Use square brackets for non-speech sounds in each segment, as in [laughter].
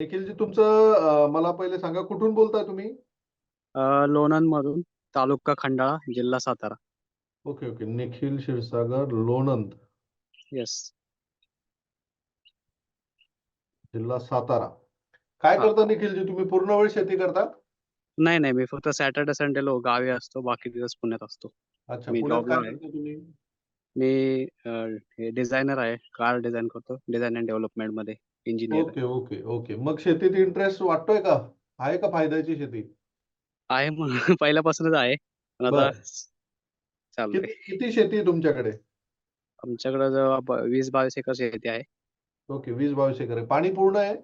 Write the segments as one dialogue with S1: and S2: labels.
S1: निखिलजी तुमचं मला पहिले सांगा कुठून बोलताय तुम्ही?
S2: अ, लोणंदमधून, तालुका खंडाळा, जिल्हा Satara.
S1: Okay, okay. Nikhil Kshirsagar Lonand.
S2: Yes.
S1: जिल्हा सातारा. काय. करता निखिलजी तुम्ही पूर्ण वेळ शेती करता?
S2: नाही, नाही. मी फक्त सॅटर्डे, संडेला गावी असतो. बाकी दिवस पुण्यात असतो.
S1: अच्छा.
S2: मी
S1: पुण्यात
S2: जॉबला
S1: काय
S2: आहे.
S1: करता तुम्ही?
S2: मी डिझायनर आहे. कार डिझाइन करतो. डिझाइन एंड डेव्हलपमेंटमध्ये इंजिनिअर आहे.
S1: Okay, okay, okay. मग शेतीत इंटरेस्ट वाटतोय का? आहे का फायद्याची शेती?
S2: आहे मग [laughs] पहिल्यापासूनच आहे. पण आता
S1: बरं.
S2: चालू
S1: किती. किती शेती आहे तुमच्याकडे?
S2: आमच्याकडे जवळ ब 20-22 एकर शेती आहे.
S1: ओके. 20-22 एकर आहे. पाणी पूर्ण आहे?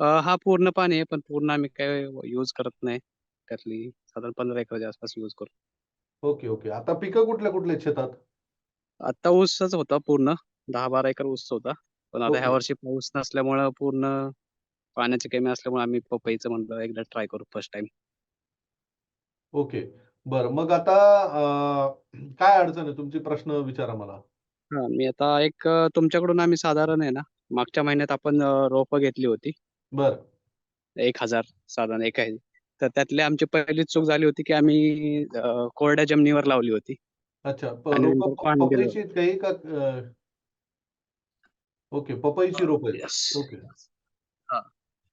S2: अ, हां, पूर्ण पाणी आहे. पण पूर्ण आम्ही काही यूज करत नाही. त्यातली साधारण 15 एकराच्या आसपास यूज करतो.
S1: Okay, okay. आता पिकं कुठल्या-कुठल्या आहेत शेतात?
S2: आता ऊसच होता पूर्ण. 10-12 एकर ऊस होता. पण आता ह्या
S1: ओके.
S2: वर्षी पाऊस नसल्यामुळं पूर्ण पाण्याची कमी असल्यामुळे आम्ही पपईचं म्हटलं एकदा ट्राय करू फर्स्ट टाईम.
S1: ओके. बरं मग आता अ, काय अडचण आहे तुमची प्रश्न विचारा मला?
S2: हां, मी आता एक अ, तुमच्याकडून आम्ही साधारण आहे ना, मागच्या महिन्यात आपण अ, रोपं घेतली होती.
S1: बरं.
S2: 1000 साधारण एका ह्याची. तर त्यातली आमची पहिलीच चूक झाली होती, की आम्ही अ, कोरड्या जमिनीवर लावली होती.
S1: अच्छा. प
S2: आणि
S1: रोपं
S2: नंतर
S1: प
S2: पाणी दिलं.
S1: पपईची आहेत का ही का अ ओके. पपईची रोपं. ओके.
S2: हां.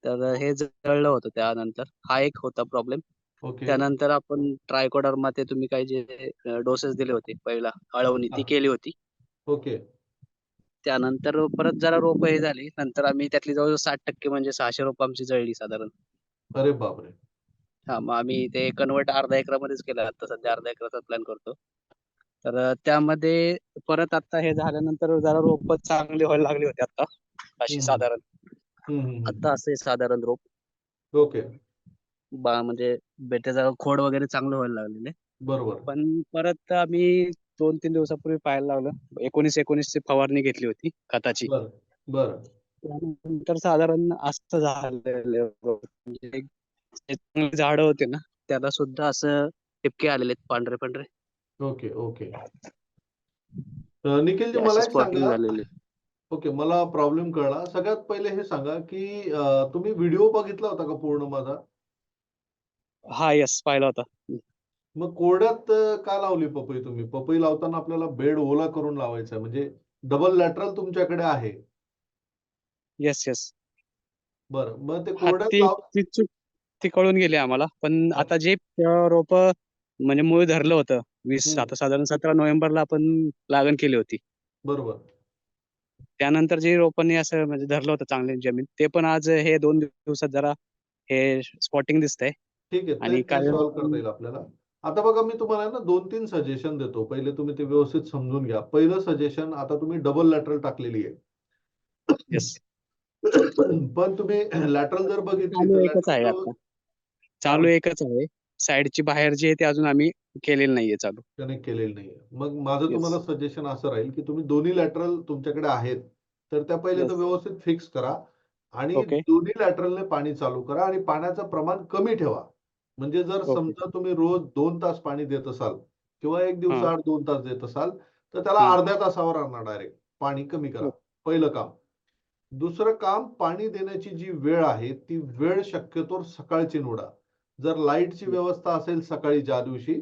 S2: तर हे जळलं होतं त्यानंतर. हा एक होता प्रॉब्लेम.
S1: ओके.
S2: त्यानंतर आपण ट्रायकोडर्मा ते तुम्ही काही जे डोसेस दिले होते पहिला अळवणी ती
S1: हां.
S2: केली होती.
S1: ओके.
S2: त्यानंतर परत जरा रोपं हे झाली. नंतर आम्ही त्यातली जवळ-जवळ 60% म्हणजे 600 रोपं आमची जळली साधारण.
S1: अरे बापरे!
S2: हां, मग आम्ही ते कन्व्हर्ट अर्ध्या एकरामध्येच केलं. आता सध्या अर्ध्या एकराचा प्लॅन करतो. तर त्यामध्ये परत आता हे झाल्यानंतर जरा रोपं चांगली व्हायला लागली होती आता. अशी. साधारण. आता असं साधारण रोप.
S1: ओके.
S2: बा म्हणजे बे त्याचं खोड वगैरे चांगलं व्हायला लागलेलं.
S1: बरोबर.
S2: पण परत आम्ही 2-3 दिवसापूर्वी पाहायला लावलं. 19-19 ची फवारणी घेतली होती खताची.
S1: बरं.
S2: त्यानंतर साधारण असं म्हणजे झाडं होती ना, त्याला सुद्धा असं ठिपके आलेले आहेत पांढरे-पांढरे.
S1: Okay, okay. तर निखिलजी
S2: ते
S1: मला एक सांगा. ओके. मला प्रॉब्लेम कळला. सगळ्यात पहिले हे सांगा, की तुम्ही व्हिडिओ बघितला होता का पूर्ण माझा?
S2: हां, येस पाहिला होता.
S1: मग कोरड्यात का लावली पपई तुम्ही? पपई लावताना आपल्याला बेड ओला करून लावायचा आहे. म्हणजे डबल लॅटरल तुमच्याकडे आहे.
S2: Yes, yes.
S1: बरं. मग ते कोरड्यात
S2: ती कळून गेली आम्हाला. पण. आता जे रोपं म्हणजे मूळ धरलं होतं 20
S1: हं.
S2: आता साधारण 17 नोव्हेंबरला आपण लागण केली होती.
S1: बरोबर.
S2: त्यानंतर जे रोपांनी असं म्हणजे धरलं होतं चांगली जमीन, ते पण आज हे 2 दिवसात जरा हे स्पॉटिंग दिसतंय
S1: ठीक आहे.
S2: आणि
S1: सॉल्व्ह करता येईल आपल्याला. आता बघा मी तुम्हाला ना 2-3 सजेशन देतो. पहिले तुम्ही ते व्यवस्थित समजून घ्या. पहिलं सजेशन आता तुम्ही डबल लॅटरल टाकलेली आहे.
S2: येस.
S1: पण तुम्ही लॅटरल जर बघितली
S2: चालू एकच आहे साइडची बाहेर जी आहे ती अजून आम्ही केलेली नाहीये चालू.
S1: कनेक्ट केलेली नाहीये. मग माझं तुम्हाला. सजेशन असं राहील, की तुम्ही दोन्ही लॅटरल तुमच्याकडे आहेत. तर त्या पहिले तर. व्यवस्थित फिक्स करा आणि. दोन्ही लॅटरलने पाणी चालू करा आणि पाण्याचं प्रमाण कमी ठेवा. म्हणजे जर. समजा तुम्ही रोज 2 तास पाणी देत असाल किंवा 1
S2: हां.
S1: दिवसाआड 2 तास देत असाल, तर त्याला
S2: हां.
S1: अर्ध्या तासावर आणा डायरेक्ट. पाणी कमी करा.
S2: ओके.
S1: पहिलं काम. दुसरं काम पाणी देण्याची जी वेळ आहे, ती वेळ शक्यतोवर सकाळची निवडा. जर लाईटची. व्यवस्था असेल सकाळी ज्या दिवशी,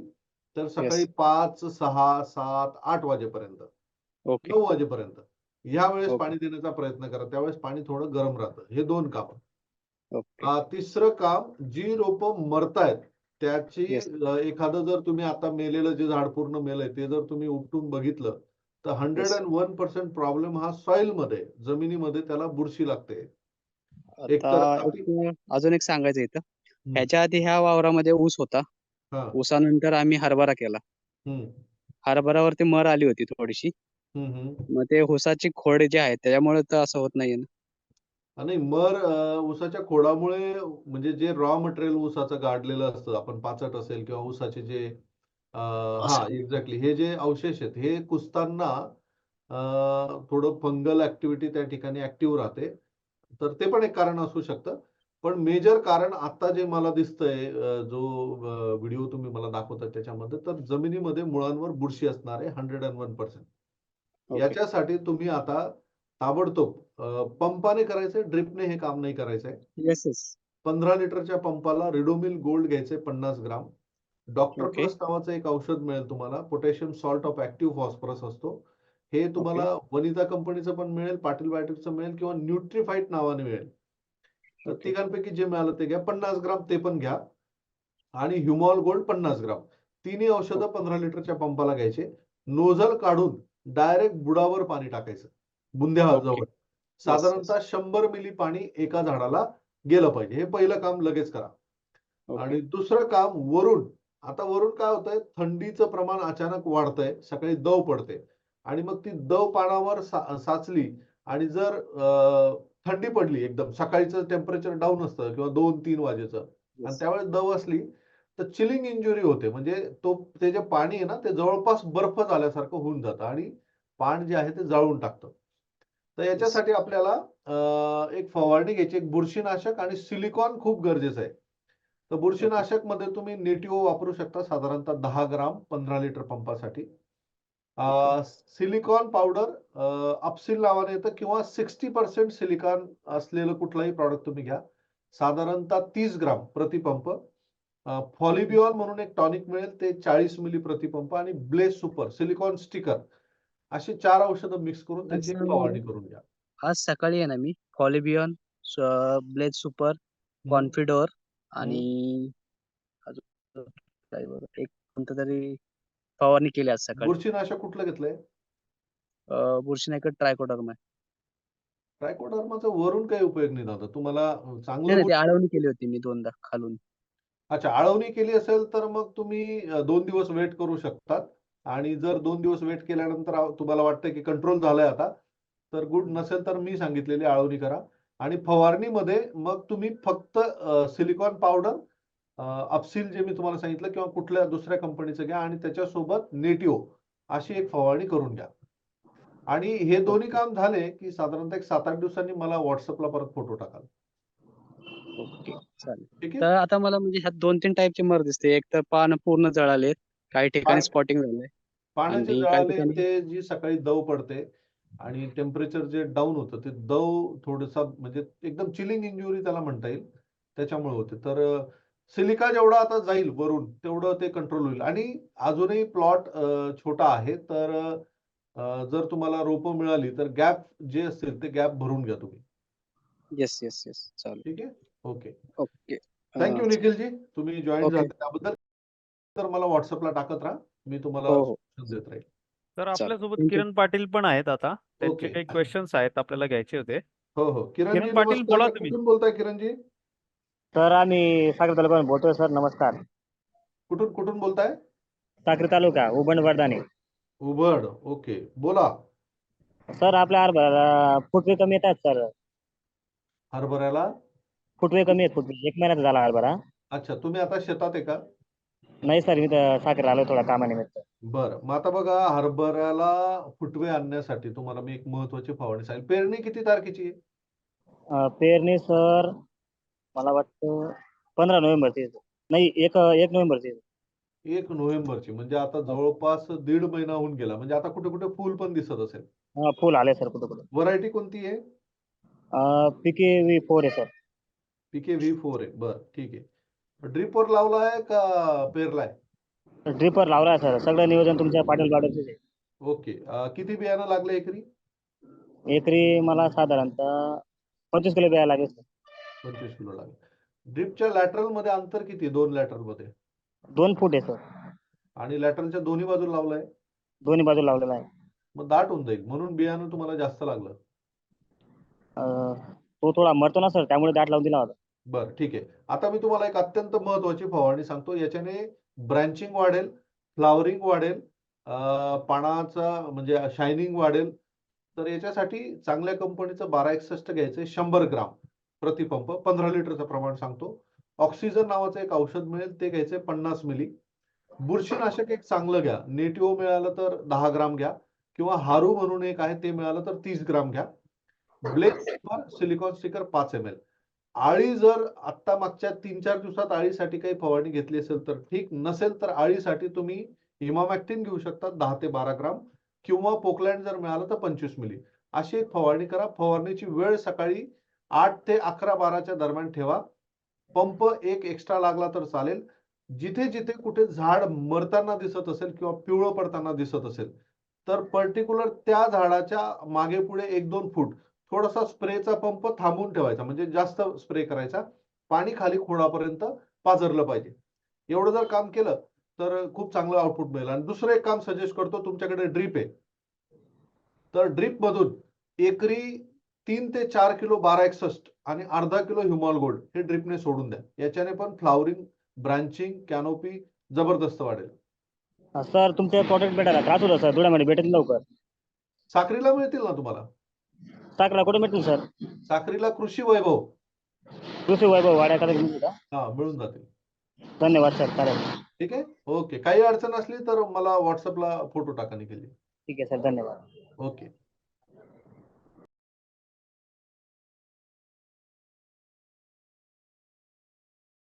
S1: तर सकाळी. 5, 6, 7, 8 वाजेपर्यंत. 9 वाजेपर्यंत. ह्या वेळेस. पाणी देण्याचा प्रयत्न करा. त्यावेळेस पाणी थोडं गरम राहतं. हे 2 कामं. तिसरं काम जी रोपं मरतायत, त्याची एखादं जर तुम्ही आता मेलेलं जे झाड पूर्ण मेलंय, ते जर तुम्ही उपटून बघितलं, तर
S2: येस.
S1: 101% प्रॉब्लेम हा सॉइलमध्ये आहे. जमिनीमध्ये त्याला बुरशी लागते.
S2: अजून एक सांगायचं इथं. ह्याच्या आधी ह्या वावरामध्ये ऊस होता.
S1: हां.
S2: ऊसानंतर आम्ही हरभरा केला.
S1: हं.
S2: हरभऱ्यावरती मर आली होती थोडीशी. मग ते ऊसाची खोड जे आहे त्याच्यामुळे तर असं होत नाहीये ना?
S1: नाही मर अ, ऊसाच्या खोडामुळे म्हणजे जे रॉ मटेरियल ऊसाचं गाडलेलं असतं, आपण पाचट असेल किंवा ऊसाचे जे अ, हां. एक्झॅक्टली. हे जे अवशेष आहेत, हे कुजताना अ, थोडं फंगल ॲक्टिव्हिटी त्या ठिकाणी ॲक्टिव्ह राहते. तर ते पण एक कारण असू शकतं. पण मेजर कारण आता जे मला दिसतंय जो व्हिडिओ तुम्ही मला दाखवताय त्याच्यामध्ये, तर जमिनीमध्ये मुळांवर बुरशी असणार आहे 101%.
S2: ओके.
S1: याच्यासाठी तुम्ही आता ताबडतोब पंपाने करायचंय ड्रिपने हे काम नाही करायचंय पंधरा लिटरच्या पंपाला रिडोमिल गोल्ड घ्यायचे पन्नास ग्राम डॉक्टर
S2: Okay.
S1: प्लस नावाचं एक औषध मिळेल तुम्हाला potassium salt of active phosphorus असतो हे तुम्हाला वनिता कंपनीचं पण मिळेल पाटील बायोटिकचं मिळेल किंवा न्यूट्रीफाईट नावाने मिळेल तर
S2: Okay.
S1: तिघांपैकी जे मिळालं ते घ्या. पन्नास ग्राम ते पण घ्या. आणि ह्युमॉल गोल्ड पन्नास ग्राम. तिन्ही औषधं पंधरा लिटरच्या पंपाला घ्यायचे. नोझल काढून डायरेक्ट बुडावर पाणी टाकायचं. बुंद्या. जवळ. साधारणतः शंभर मिली पाणी एका झाडाला गेलं पाहिजे. हे पहिलं काम लगेच करा. आणि दुसरं काम वरून. आता वरून काय होतंय? थंडीचं प्रमाण अचानक वाढतंय. सकाळी दव पडते. आणि मग ती दव पानावर सा- साचली आणि जर थंडी पडली एकदम. सकाळीचं टेम्परेचर डाऊन असतं किंवा दोन तीन वाजेचं. आणि. त्यावेळेस दव असली तर चिलिंग इंजुरी होते. म्हणजे तो ते जे पाणी आहे ना ते जवळपास बर्फ झाल्यासारखं होऊन जातं आणि पान जे आहे ते जाळून टाकतं. तर याच्यासाठी आपल्याला एक फवारणी घ्यायची. एक बुरशीनाशक आणि सिलिकॉन खूप गरजेचं आहे. तर बुरशीनाशकमध्ये तुम्ही नेटिओ वापरू शकता. साधारणतः दहा ग्राम पंधरा लिटर पंपासाठी. सिलिकॉन पावडर अपसिल नावाने येतं किंवा सिक्स्टी पर्सेंट सिलिकॉन असलेलं कुठलाही प्रॉडक्ट तुम्ही घ्या. साधारणतः तीस ग्राम प्रतिपंप फॉलिबिऑल म्हणून एक टॉनिक मिळेल ते चाळीस मिली प्रतिपंप आणि ब्लेस सुपर सिलिकॉन स्टिकर. अशी चार औषधं मिक्स करून त्याची
S2: असं-
S1: फवारणी करून घ्या.
S2: आज सकाळी आहे ना मी फॉलिबियन ब्लेड सुपर कॉन्फिडोर आणि एक कोणतं तरी फवारणी केली आज सकाळी.
S1: बुरशीनाशक कुठलं घेतलंय?
S2: अं, ट्रायकोडर्मा.
S1: ट्रायकोडर्माचा वरून काही उपयोग नाही दादा. तुम्हाला चांगलं
S2: नाही ती आळवणी केली होती मी दोनदा खालून.
S1: अच्छा आळवणी केली असेल तर मग तुम्ही अ, दोन दिवस वेट करू शकतात. आणि जर दोन दिवस वेट केल्यानंतर तुम्हाला वाटतं की कंट्रोल झालाय आता तर गुड नसेल तर मी सांगितलेली आळवणी करा. आणि फवारणीमध्ये मग तुम्ही फक्त सिलिकॉन पावडर अपसिल जे मी तुम्हाला सांगितलं किंवा कुठल्या दुसऱ्या कंपनीचं घ्या आणि त्याच्यासोबत नेटिओ अशी एक फवारणी करून घ्या. आणि हे दोन्ही काम झाले की साधारणतः एक सात आठ दिवसांनी मला व्हॉट्सअपला परत फोटो टाकाल.
S2: ओके चालेल.
S1: ठीक आहे?
S2: तर आता मला म्हणजे ह्यात दोन तीन टाईपचे मर दिसते. एक तर पान पूर्ण जळाले काही ठिकाणी स्पॉटिंग झालंय.
S1: पाण्याचे जळाले ते जी सकाळी दव पडते आणि टेम्परेचर जे डाऊन होतं ते दव थोडंसा म्हणजे एकदम चिलिंग इंजुरी त्याला म्हणता येईल. त्याच्यामुळे होते. तर सिलिका जेवढा आता जाईल वरून तेवढं ते कंट्रोल होईल. आणि अजूनही प्लॉट छोटा आहे तर जर तुम्हाला रोपं मिळाली तर गॅप जे असतील ते गॅप भरून घ्या तुम्ही.
S2: येस येस येस चालेल.
S1: ठीक आहे? ओके
S2: ओके
S1: थँक्यू निखिलजी. तुम्ही जॉईन
S2: Okay.
S1: झाले त्याबद्दल. तर मला व्हॉट्सअपला टाकत राहा. मी तुम्हाला
S2: हो हो.
S1: देत राहील.
S3: तर आपल्यासोबत. किरण पाटील पण आहेत आता. त्यांचे. काही क्वेश्चन्स आहेत आपल्याला घ्यायचे होते.
S1: हो हो.
S3: किरण पाटील. बोला तुम्ही.
S1: बोलताय किरणजी?
S4: सर आम्ही साक्री तालुक्यातून बोलतोय सर नमस्कार.
S1: कुठून कुठून बोलताय?
S4: साक्री तालुका उबंड वर्धाने.
S1: उबड ओके. बोला.
S4: सर आपल्या हरभरा फुटवे कमी येतात सर.
S1: हरभऱ्याला?
S4: फुटवे कमी आहेत फुटवे. एक महिन्याचा झाला हरभरा.
S1: अच्छा तुम्ही आता शेतात आहे का?
S4: नाही सर मी तर साखर आलो थोडा कामानिमित्त.
S1: बरं. मग आता बघा हरभऱ्याला फुटवे आणण्यासाठी तुम्हाला मी एक महत्वाची फवारणी सांगेल. पेरणी किती तारखेची आहे?
S4: अं, पेरणी सर मला वाटतं पंधरा नोव्हेंबरची नाही एक एक नोव्हेंबरची
S1: एक नोव्हेंबरची म्हणजे आता जवळपास दीड महिना होऊन गेला. म्हणजे आता कुठे कुठे फुल पण दिसत असेल.
S4: हा फुल आले सर कुठं कुठं.
S1: व्हरायटी कोणती आहे?
S4: पिके वी फोर आहे सर.
S1: पीके व्ही फोर आहे. बरं ठीक आहे. ड्रिपवर लावलाय का पेरलाय
S4: ड्रिपर लावलाय सर. सगळं नियोजन तुमच्या पाटील गार्डनचंच आहे.
S1: ओके. अं, किती बियाणं लागलं एकरी?
S4: एकरी मला साधारणतः पंचवीस किलो द्यायला लागेल सर.
S1: पंचवीस किलो लागेल. ड्रिपच्या लॅटरलमध्ये अंतर किती? दोन लॅटरलमध्ये?
S4: दोन फूट आहे सर.
S1: आणि लॅटरलच्या दोन्ही बाजूला लावलाय?
S4: दोन्ही बाजू लावलेला आहे.
S1: मग दाट होऊन जाईल. म्हणून बियाणं तुम्हाला जास्त लागलं.
S4: अं, तो थोडा मरतो ना सर. त्यामुळे दाट लावून दिला होता.
S1: बरं ठीक आहे. आता मी तुम्हाला एक अत्यंत महत्वाची फवारणी सांगतो. याच्याने ब्रँचिंग वाढेल फ्लावरिंग वाढेल अं, पानाचा म्हणजे शायनिंग वाढेल. तर याच्यासाठी चांगल्या कंपनीचं बारा एकसष्ट घ्यायचं शंभर ग्राम. प्रतिपंप पंधरा लिटरचं प्रमाण सांगतो. ऑक्सिजन नावाचं एक औषध मिळेल ते घ्यायचंय पन्नास मिली. बुरशीनाशक एक चांगलं घ्या. नेटिओ मिळालं तर दहा ग्राम घ्या. किंवा हारू म्हणून एक आहे ते मिळालं तर तीस ग्राम घ्या. ब्लेक सिलिकॉन स्टिकर पाच एम एल आळी जर आत्ता मागच्या तीन चार दिवसात आळीसाठी काही फवारणी घेतली असेल तर ठीक. नसेल तर आळीसाठी तुम्ही हिमामॅक्टिन घेऊ शकता दहा ते बारा ग्राम. किंवा पोकलँड जर मिळालं तर पंचवीस मिली. अशी एक फवारणी करा. फवारणीची वेळ सकाळी आठ ते अकरा बाराच्या दरम्यान ठेवा. पंप एक एक्स्ट्रा लागला तर चालेल. जिथे जिथे कुठे झाड मरताना दिसत असेल किंवा पिवळं पडताना दिसत असेल तर पर्टिक्युलर त्या झाडाच्या मागे पुढे एक दोन फूट थोडासा स्प्रेचा पंप थांबून ठेवायचा म्हणजे जास्त स्प्रे करायचा. पाणी खाली खोडापर्यंत पाजरलं पाहिजे. एवढं जर काम केलं तर खूप चांगलं आउटपुट मिळेल. आणि दुसरं एक काम सजेस्ट करतो तुमच्याकडे ड्रीप आहे. तर ड्रीप मधून एकरी तीन ते चार किलो बारा एकसष्ट आणि अर्धा किलो ह्युमॉल गोल्ड हे ड्रिपने सोडून द्या. याच्याने पण फ्लावरिंग ब्रांचिंग कॅनोपी जबरदस्त वाढेल.
S4: सर तुमचे प्रॉडक्ट भेटायला त्रास होता सर? धुळ्यामध्ये भेटेल लवकर.
S1: साखरीला मिळतील ना तुम्हाला?
S4: साखरा कुठे भेटेल सर?
S1: साखरीला कृषी वैभव.
S4: कृषी वैभव वाड्याकडे का?
S1: हा मिळून जातील.
S4: धन्यवाद सर चालेल.
S1: ठीक आहे? ओके. काही अडचण असली तर मला व्हॉट्सअपला फोटो टाका निघेल
S4: ठीक आहे सर धन्यवाद.
S1: ओके.